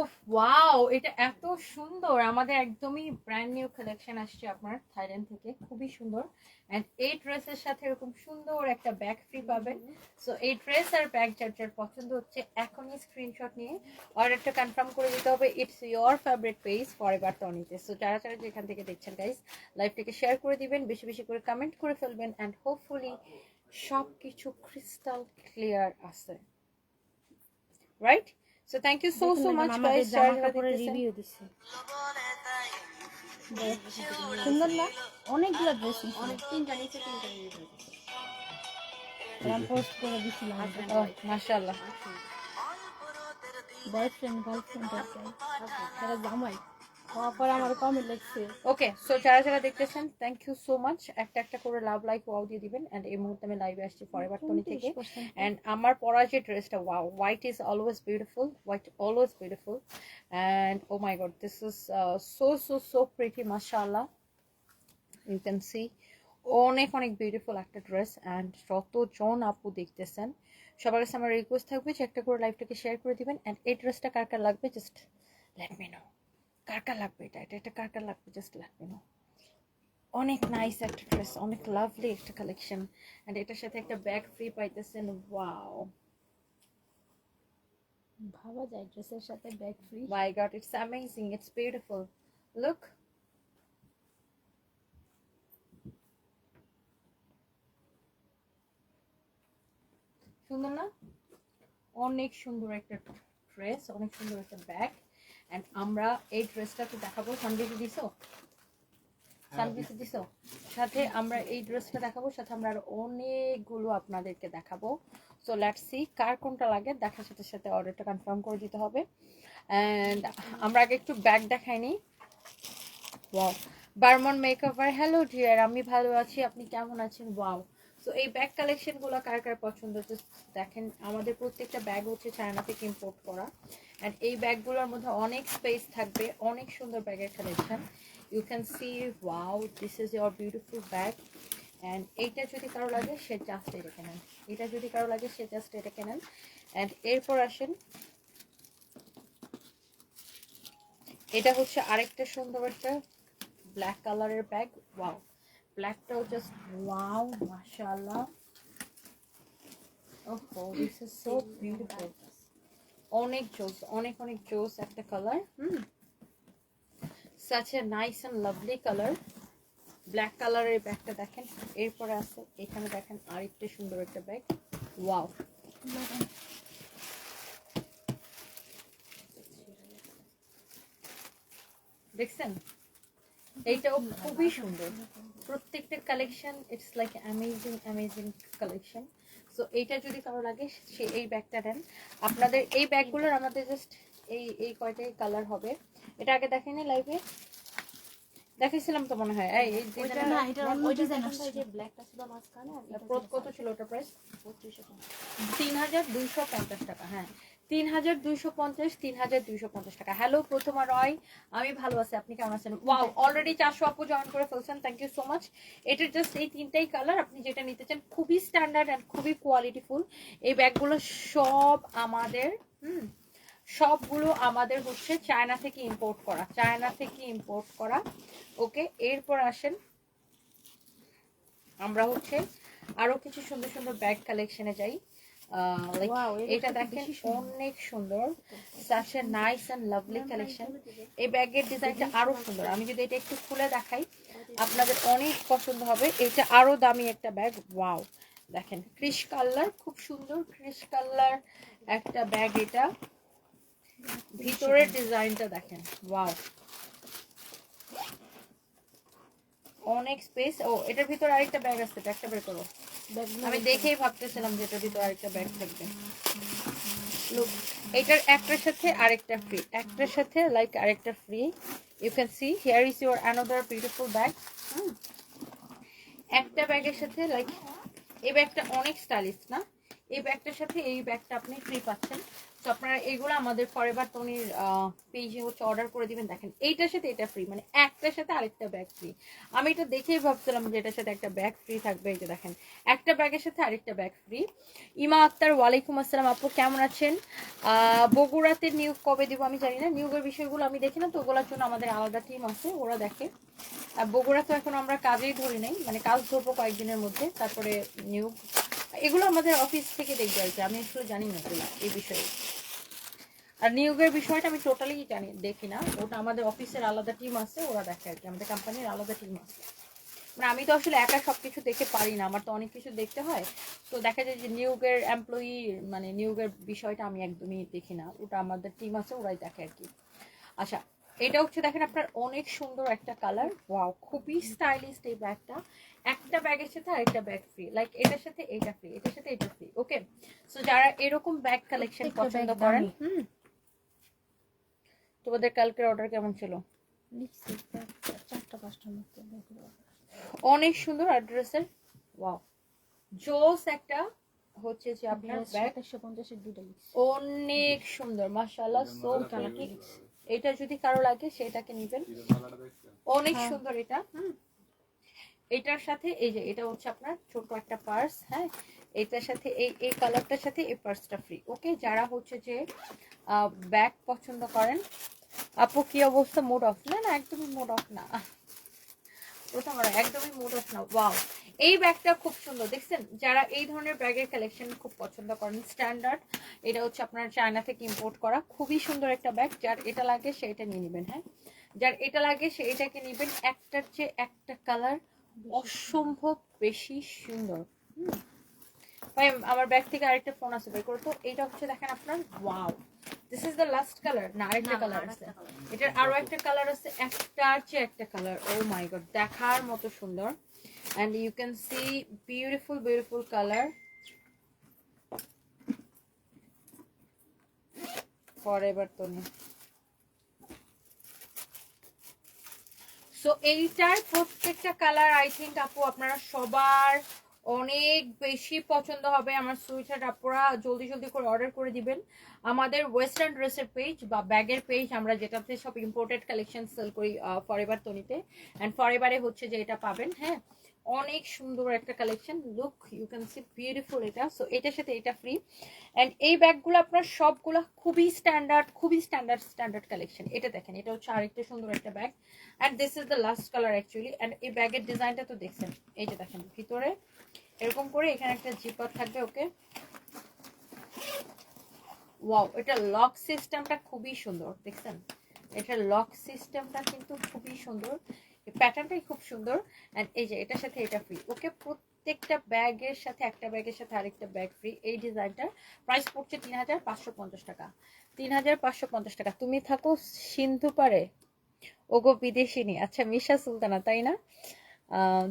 উফ, ওয়াও, এটা এত সুন্দর। আমাদের একদমই ব্র্যান্ড নিউ কালেকশন আসছে আপনার থাইল্যান্ড থেকে, খুবই সুন্দর। এন্ড এই ড্রেসের সাথে এরকম সুন্দর একটা ব্যাগ ফ্রি পাবেন। সো এই ড্রেস আর ব্যাগ যার যার পছন্দ হচ্ছে, এখনই স্ক্রিনশট নিয়ে অর্ডারটা কনফার্ম করে দিতে হবে। It's your favourite page forever টনিতে so যারা যারা যেখান থেকে দেখছেন গাইস লাইভটাকে শেয়ার করে দিবেন, বেশি বেশি করে কমেন্ট করে ফেলবেন অ্যান্ড হোপফুলি সব কিছু ক্রিস্টাল ক্লিয়ার আছে। Right so thank you so so much guys জামা কাপড়ের রিভিউ দিছে। সুন্দর না? অনেকগুলো ড্রেস অনেক তিনটা নিচে তিনটা আমি পোস্ট করে দিছিলাম ও মাশাআল্লাহ। বয়ফ্রেন্ড গার্লফ্রেন্ড তারা জামাই। পর আমার কমে লিখছে ওকে সো যারা যারা দেখতেছেন থ্যাংক ইউ সো মাচ একটা একটা করে লাভ লাইক ওয়াও দিয়ে দিবেন এন্ড এই মুহূর্তে আমি লাইভে আসছি ফরএভার টনি থেকে। এন্ড আমার পরা যে ড্রেসটা wow white is always beautiful white always beautiful and oh my God this is so so so pretty মাশাআল্লাহ ইউ ক্যান সি অনেক অনেক বিউটিফুল একটা ড্রেস অ্যান্ড যতজন আপু দেখতেছেন সবার কাছে আমার রিকোয়েস্ট থাকবে যে একটা করে লাইভটাকে শেয়ার করে দিবেন অ্যান্ড এই ড্রেসটা কার কার লাগবে? জাস্ট লেট মি নো কার কার লাগবে এটা এটা এটা কার কার লাগবে জাস্ট লাগবে না অনেক নাইস একটা ড্রেস অনেক লাভলি একটা কালেকশন অ্যান্ড এটার সাথে একটা ব্যাগ ফ্রি পাইতেছেন ওয়াও ভাবা যায় ড্রেসের সাথে bag free My God, it's amazing. It's beautiful. Look. সুন্দর না অনেক সুন্দর একটা ড্রেস অনেক সুন্দর একটা ব্যাগ এন্ড আমরা এই ড্রেসটা তো দেখাবো। সানগ্লাসে দিছো? সানগ্লাসে দিছো। সাথে আমরা এই ড্রেসটা দেখাবো সাথে আমরা আরও অনেকগুলো আপনাদেরকে দেখাবো। সো লেটস সি কার কোনটা লাগে? দেখার সাথে সাথে অর্ডারটা কনফার্ম করে দিতে হবে। অ্যান্ড আমরা আগে একটু ব্যাগ দেখাই নি। Wow Barman makeover hello dear আমি ভালো আছি আপনি কেমন আছেন? ওয়াও সো এই ব্যাগ কালেকশনগুলো কার কার পছন্দ? Just দেখেন, আমাদের প্রত্যেকটা ব্যাগ হচ্ছে চায়না থেকে ইম্পোর্ট করা। অ্যান্ড এই ব্যাগগুলোর মধ্যে অনেক স্পেস থাকবে, অনেক সুন্দর ব্যাগের collection you can see wow this is your beautiful bag and এইটা যদি কারও লাগে, সে জাস্ট এটা কেনেন। এটা যদি কারও লাগে, সে জাস্ট এটা কেনেন। অ্যান্ড এরপর আসেন, এটা হচ্ছে আরেকটা সুন্দর একটা ব্ল্যাক কালারের ব্যাগ ওয়াও ব্ল্যাকটাও জাস্ট ওয়াও মাশাআল্লাহ ওহো দিস ইজ সো বিউটিফুল অনেক জোস অনেক অনেক জোস একটা colour hmm? Such a nice and lovely colour black কালারের ব্যাগটা দেখেন এরপরে আছে এখানে দেখেন আরেকটা সুন্দর একটা ব্যাগ। ওয়াও দেখছেন? এইটাও খুবই সুন্দর। প্রত্যেকটা collection it's like amazing amazing collection so এইটা যদি কারও লাগে সে এই ব্যাগটা দেন আপনাদের এই ব্যাগগুলোর আমাদের জাস্ট এই এই কয়টাই কালার হবে। এটা আগে দেখেনি লাইভে দেখেছিলাম তো মনে হয়। এই এই ওইটা না এটা ওই ডিজাইন আসছে। ব্ল্যাকটা ছিল মাঝখানে আর কত ছিল ওটা প্রাইস পঁচিশশো টাকা। তিন হাজার দুইশো পঞ্চাশ টাকা হ্যাঁ। তিন হাজার দুইশো পঞ্চাশ তিন হাজার দুইশো পঞ্চাশ টাকা। হ্যালো প্রথমা রয়। আমি ভালো আছি। আপনি কেমন আছেন? ওয়াও অলরেডি চারশো আপু জয়েন করে ফেলছেন। থ্যাংক ইউ সো মাচ এটার জাস্ট এই তিনটাই কালার আপনি যেটা নিতে চান, খুবই স্ট্যান্ডার্ড অ্যান্ড খুবই কোয়ালিটিফুল এই ব্যাগগুলো সব আমাদের, হুম, সবগুলো আমাদের হচ্ছে চায়না থেকে ইম্পোর্ট করা। চায়না থেকে ইম্পোর্ট করা। ওকে এরপর আসেন। আমরা হচ্ছে আরও কিছু সুন্দর সুন্দর ব্যাগ কালেকশনে যাই। এটা দেখেন অনেক সুন্দর। Such a nice and lovely collection এই ব্যাগের ডিজাইনটা আরও সুন্দর। আমি যদি এটা একটু খুলে দেখাই আপনাদের অনেক পছন্দ হবে। এটা আরও দামি একটা ব্যাগ। ওয়াও দেখেন ক্রিশ কালার খুব সুন্দর ক্রিশ কালার একটা ব্যাগ এটা। ভিতরের ডিজাইনটা দেখেন। ওয়াও অনেক স্পেস ও এটার ভিতরে আরেকটা ব্যাগ আছে ব্যাগটা বের করো। আমি দেখেই ভাবতেছিলাম যে এটা ভিতরে আরেকটা ব্যাগ থাকবে। লুক এটার একটার সাথে আরেকটা ফ্রি একটার সাথে লাইক আরেকটা free you can see here is your another beautiful bag একটা ব্যাগের সাথে লাইক এই ব্যাগটা অনেক স্টাইলিশ না? এই ব্যাগটার সাথে এই ব্যাগটা আপনি ফ্রি পাচ্ছেন। তো আপনারা এগুলো আমাদের ফরএভার টনির পেজে হচ্ছে অর্ডার করে দিবেন। দেখেন, এইটার সাথে এটা ফ্রি মানে একটার সাথে আরেকটা ব্যাগ ফ্রি আমি এটা দেখেই ভাবছিলাম যে এটার সাথে একটা ব্যাগ ফ্রি থাকবে। এই যে দেখেন, একটা ব্যাগের সাথে আরেকটা ব্যাগ ফ্রি ইমা আক্তার, ওয়ালাইকুম আসসালাম। আপু, কেমন আছেন? বগুড়াতে নিয়োগ কবে দিব আমি জানি না। নিয়োগের বিষয়গুলো আমি দেখি না, তো ওগুলোর জন্য আমাদের আলাদা টিম আছে, ওরা দেখে। বগুড়া তো এখন আমরা কাজেই ধরি নাই মানে কাজ ধরবো কয়েকদিনের মধ্যে, তারপরে নিয়োগ এগুলো আমাদের অফিস থেকে দেখবে আর কি আমি আসলে জানি না এই বিষয়ে। আর নিয়োগের বিষয়টা আমি টোটালি জানি, দেখি না। ওটা আমাদের অফিসের আলাদা টিম আছে, ওরা দেখে আর কি। আমাদের কোম্পানির আলাদা টিম আছে। মানে আমি তো আসলে একা সবকিছু দেখতে পারি না, আমার তো অনেক কিছু দেখতে হয়। তো দেখা যায় যে নিয়োগের এমপ্লয়ি মানে নিয়োগের বিষয়টা আমি একদমই দেখি না। ওটা আমাদের টিম আছে, ওরাই দেখে আর কি। আচ্ছা এটা হচ্ছে দেখেন আপনার অনেক সুন্দর একটা কালার ওয়াও খুবই স্টাইলিশ এই ব্যাগটা। একটা ব্যাগের সাথে আরেকটা ব্যাগ ফ্রি লাইক এটার সাথে এটা ফ্রি এটার সাথে এটা ফ্রি ওকে সো যারা এরকম ব্যাগ কালেকশন পছন্দ করেন। হুম? তোমাদের কালকের অর্ডার কেমন ছিল। অনেক সুন্দর অ্যাড্রেসের ওয়াও জোস একটা হচ্ছে যে আপনার ব্যাগ ব্যাগ। সাতাশশো পঞ্চাশের দুইটা অনেক সুন্দর মাশাআল্লাহ সো কালারটি এটা যদি কারও লাগে সেটাকে নেবেন। অনেক হ্যাঁ। সুন্দর এটা এটার সাথে এই যে এটা হচ্ছে আপনার ছোট একটা পার্স হ্যাঁ। এটার সাথে এই এই কালারটার সাথে এই পার্সটা ফ্রি ওকে? যারা হচ্ছে যে ব্যাগ পছন্দ করেন আপু কি অবস্থা? Mode off? না না একদমই মোড অফ না। প্রথম আর একদমই অফ না। ওয়াও এই ব্যাগটা খুব সুন্দর। দেখছেন? যারা এই ধরনের ব্যাগের কালেকশন খুব পছন্দ করেন স্ট্যান্ডার্ড এটা হচ্ছে আপনার চায়না থেকে ইম্পোর্ট করা। খুবই সুন্দর একটা ব্যাগ যার এটা লাগে, সে এটা নিয়ে নেবেন হ্যাঁ? যার এটা লাগে, সে এটাকে নেবেন। একটার চেয়ে একটা কালার অসম্ভব বেশি সুন্দর। হুম। ভাই, আমার ব্যাগ থেকে আরেকটা ফোন আছে, বের করো তো। এইটা হচ্ছে, দেখেন আপনার wow this is the last colour না আরেকটা কালার আছে। এটার আরও একটা কালার আছে একটার চেয়ে একটা কালার ও মাই গড দেখার মতো সুন্দর। And you can see beautiful beautiful color forever tony so এইটার প্রত্যেকটা কালার আই থিঙ্ক আপু আপনারা সবার অনেক বেশি পছন্দ হবে আমার সুইটার আপুরা। জলদি জলদি করে অর্ডার করে দিবেন। আমাদের ওয়েস্টার্ন ড্রেসের পেজ বা ব্যাগের পেজ আমরা যেটাতে সব ইম্পোর্টেড কালেকশন সেল করি ফর ফরএভার তনিতে অ্যান্ড ফরএভারে হচ্ছে যে এটা পাবেন হ্যাঁ? অনেক সুন্দর একটা collection look you can see beautiful এটা। সো এটার সাথে এটা ফ্রি অ্যান্ড এই ব্যাগগুলো আপনার সবগুলো খুবই স্ট্যান্ডার্ড খুবই স্ট্যান্ডার্ড স্ট্যান্ডার্ড কালেকশন এটা দেখেন, এটা হচ্ছে আরেকটা সুন্দর একটা bag. And this is the last colour actually and এই ব্যাগের ডিজাইনটা তো দেখছেন। এই যে দেখেন, ভিতরে এরকম করে এখানে একটা জিপার থাকবে ওকে ওয়াও এটা লক সিস্টেমটা খুবই সুন্দর, দেখছেন? এটা লক সিস্টেমটা কিন্তু খুবই সুন্দর। প্যাটার্নটাই খুব সুন্দর। অ্যান্ড এই যে, এটার সাথে এটা ফ্রি ওকে প্রত্যেকটা ব্যাগের সাথে, একটা ব্যাগের সাথে আরেকটা ব্যাগ ফ্রি এই ডিজাইনটার প্রাইস পড়ছে তিন হাজার পাঁচশো পঞ্চাশ টাকা। তিন হাজার পাঁচশো পঞ্চাশ টাকা। তুমি থাকো সিন্ধু পারে ওগো বিদেশিনী আচ্ছা মিশা সুলতানা, তাই না?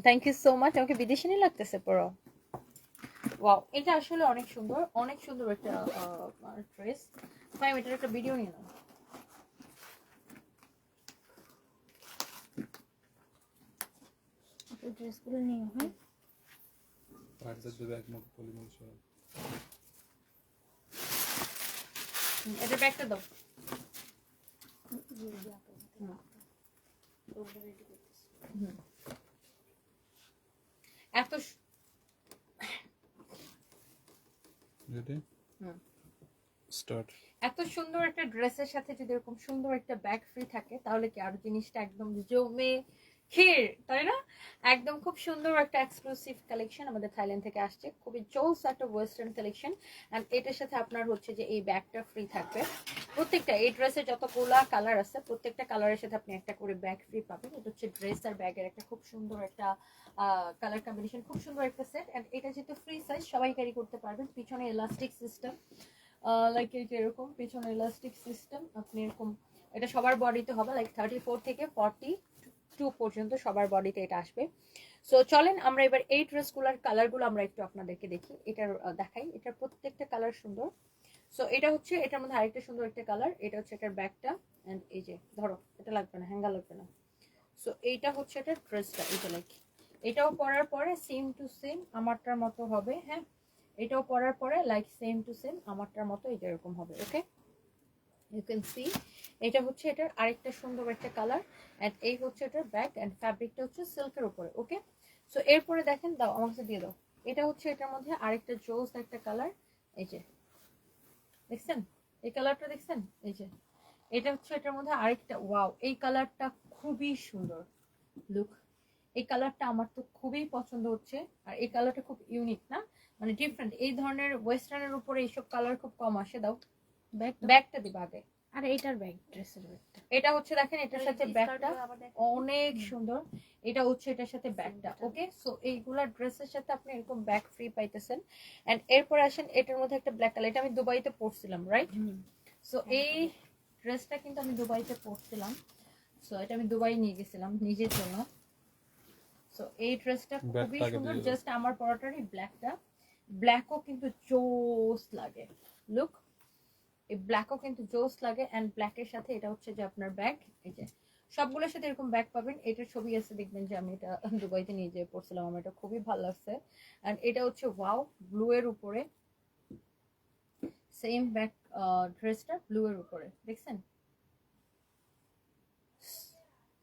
থ্যাংক ইউ সো মাচ আমাকে বিদেশিনী লাগতেছে পুরো ওয়াও এটা আসলে অনেক সুন্দর। অনেক সুন্দর একটা ড্রেস ভাই এটার একটা ভিডিও নিয়ে নাও ওই ড্রেসগুলো নিয়ে হয়। ব্যাগটা দাও। এত. এত সুন্দর একটা ড্রেসের সাথে যদি এরকম সুন্দর একটা ব্যাগ ফ্রি থাকে তাহলে কি আর জিনিসটা একদম জমে ক্ষীর তাই না? একদম খুব সুন্দর একটা এক্সক্লুসিভ কালেকশন আমাদের থাইল্যান্ড থেকে আসছে। খুবই চৌস একটা ওয়েস্টার্ন কালেকশন অ্যান্ড এটার সাথে আপনার হচ্ছে যে এই ব্যাগটা ফ্রি থাকবে। প্রত্যেকটা, এই ড্রেসের যতগুলা কালার আছে, প্রত্যেকটা কালারের সাথে আপনি একটা করে ব্যাগ ফ্রি পাবেন। এটা হচ্ছে ড্রেস আর ব্যাগের একটা খুব সুন্দর একটা কালার কম্বিনেশন খুব সুন্দর একটা সেট অ্যান্ড এটা যেহেতু ফ্রি সাইজ সবাই ক্যারি করতে পারবেন। পিছনে এলাস্টিক সিস্টেম লাইক এরকম, পিছনে ইলাস্টিক সিস্টেম আপনি এরকম, এটা সবার বডিতে হবে লাইক থার্টি ফোর থেকে ফর্টি টু পর্যন্ত সবার বডিতে এটা আসবে। সো চলেন আমরা এবার এই ড্রেসগুলোর কালারগুলো আমরা একটু আপনাদেরকে দেখি। এটার দেখাই। এটার প্রত্যেকটা কালার সুন্দর। সো এটা হচ্ছে, এটার মধ্যে আরেকটা সুন্দর একটা কালার এটা হচ্ছে এটার ব্যাগটা। অ্যান্ড এই যে, ধরো, এটা লাগবে না হ্যাঙ্গা লাগবে না। সো এইটা হচ্ছে এটার ড্রেসটা এটা লাইক এটাও পরার পরে সেম টু সেম আমারটার মতো হবে হ্যাঁ? এটাও পরার পরে লাইক সেম টু সেম আমারটার মতো এটা এরকম হবে ওকে ইউ ক্যান সি এটা হচ্ছে এটার আরেকটা সুন্দর একটা কালার অ্যান্ড এই হচ্ছে এটার ব্যাক অ্যান্ড ফ্যাব্রিকটা হচ্ছে সিল্কের উপরে ওকে সো এরপরে দেখেন দাও আমার কাছে দিয়ে দাও। এটা হচ্ছে এটার মধ্যে আরেকটা জোস একটা কালার এই যে। দেখছেন? এই কালারটা দেখছেন? এই যে। এটা হচ্ছে এটার মধ্যে আরেকটা ওয়াও এই কালারটা খুবই সুন্দর। লুক এই কালারটা আমার তো খুবই পছন্দ হচ্ছে আর এই কালারটা খুব ইউনিক না? মানে ডিফারেন্ট এই ধরনের ওয়েস্টার্নের উপরে এইসব কালার খুব কম আসে দাও। ব্যাগ ব্যাগটা দিবা আগে। আর এইটার ব্যাগ ড্রেসের ব্যাগটা। এটা হচ্ছে দেখেন এটার সাথে ব্যাগটা। অনেক সুন্দর। এটা হচ্ছে এটার সাথে ব্যাগটা ওকে সো এইগুলা ড্রেসের সাথে আপনি এরকম ব্যাগ ফ্রি পাইতেছেন। এন্ড এরপর আসেন এটার মধ্যে একটা ব্ল্যাক কালার এটা আমি দুবাইতে পরছিলাম রাইট সো এই ড্রেসটা কিন্তু আমি দুবাইতে পরছিলাম। সো এটা আমি দুবাই নিয়ে গেছিলাম নিজের জন্য। সো এই ড্রেসটা খুবই সুন্দর। জাস্ট আমার পরাটারই ব্ল্যাকটা ব্ল্যাকও কিন্তু জোস লাগে। লুক এই ব্ল্যাকও কিন্তু জোস লাগে অ্যান্ড ব্ল্যাকের সাথে এটা হচ্ছে যে আপনার ব্যাগ এই যে সবগুলোর সাথে এরকম ব্যাগ পাবেন। এটার ছবি আছে দেখবেন যে আমি এটা দুবাইতে নিয়ে যেয়ে পড়ছিলাম আমার এটা খুবই ভালো লাগছে। অ্যান্ড এটা হচ্ছে ওয়াও ব্লু এর উপরে। সেম ব্যাক ড্রেসটা ব্লু এর উপরে দেখছেন?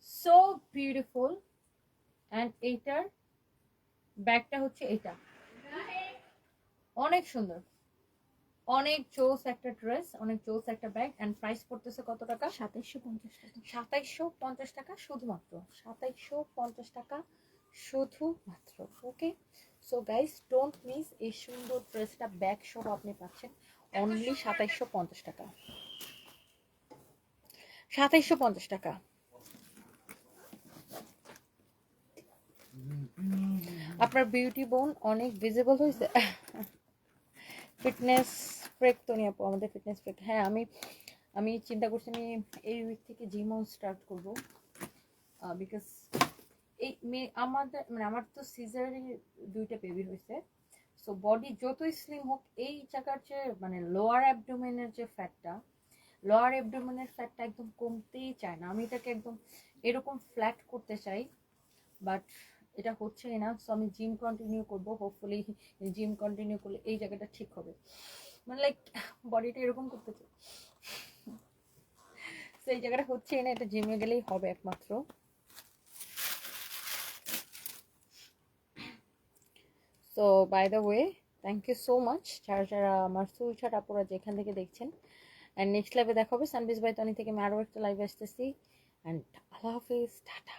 সো বিউটিফুল অ্যান্ড এইটার ব্যাগটা হচ্ছে এটা। অনেক সুন্দর। অনেক জোস একটা ড্রেস অনেক জোস একটা ব্যাগ অ্যান্ড প্রাইস পড়তেছে কত টাকা? সাতাইশশো পঞ্চাশ টাকা। সাতাইশশো পঞ্চাশ টাকা শুধুমাত্র। সাতাইশশো পঞ্চাশ টাকা শুধুমাত্র okay so guys don't miss এই সুন্দর ড্রেসটা ব্যাগ সহ আপনি পাচ্ছেন অনলি সাতাইশশো পঞ্চাশ টাকা। সাতাইশশো পঞ্চাশ টাকা। আপনার বিউটি বোন অনেক ভিজিবল হয়েছে। ফিটনেস ব্রেক তো নিয়ে আপু, আমাদের ফিটনেস ব্রেক হ্যাঁ আমি আমি চিন্তা করছি আমি এই উইক থেকে জিমও স্টার্ট করব। বিকজ এই মে, আমাদের মানে আমার তো সিজারে দুইটা বেবি হয়েছে সো বডি যতই স্লিম হোক, এই জায়গার যে মানে লোয়ার অ্যাবডোমেনের যে ফ্যাটটা লোয়ার অ্যাবডোমেনের ফ্যাটটা একদম কমতেই চায় না। আমি এটাকে একদম এরকম ফ্ল্যাট করতে চাই বাট এটা হচ্ছেই না। সো আমি জিম কন্টিনিউ করব। হোপফুলি জিম কন্টিনিউ করলে এই জায়গাটা ঠিক হবে। মানে লাইক বডিটা এরকম করতে চাই। তো এই জায়গাটা হচ্ছেই না, এটা জিমে গেলেই হবে একমাত্র। So by the way thank you so much যারা যারা আমার সুইচার আপুরা যেখান থেকে দেখছেন। অ্যান্ড নেক্সট লাইভে দেখা হবে সানবিজ বাই তনি থেকে আমি আরও একটা লাইভে আসতেছি। অ্যান্ড আল্লাহ হাফিজ, টাটা।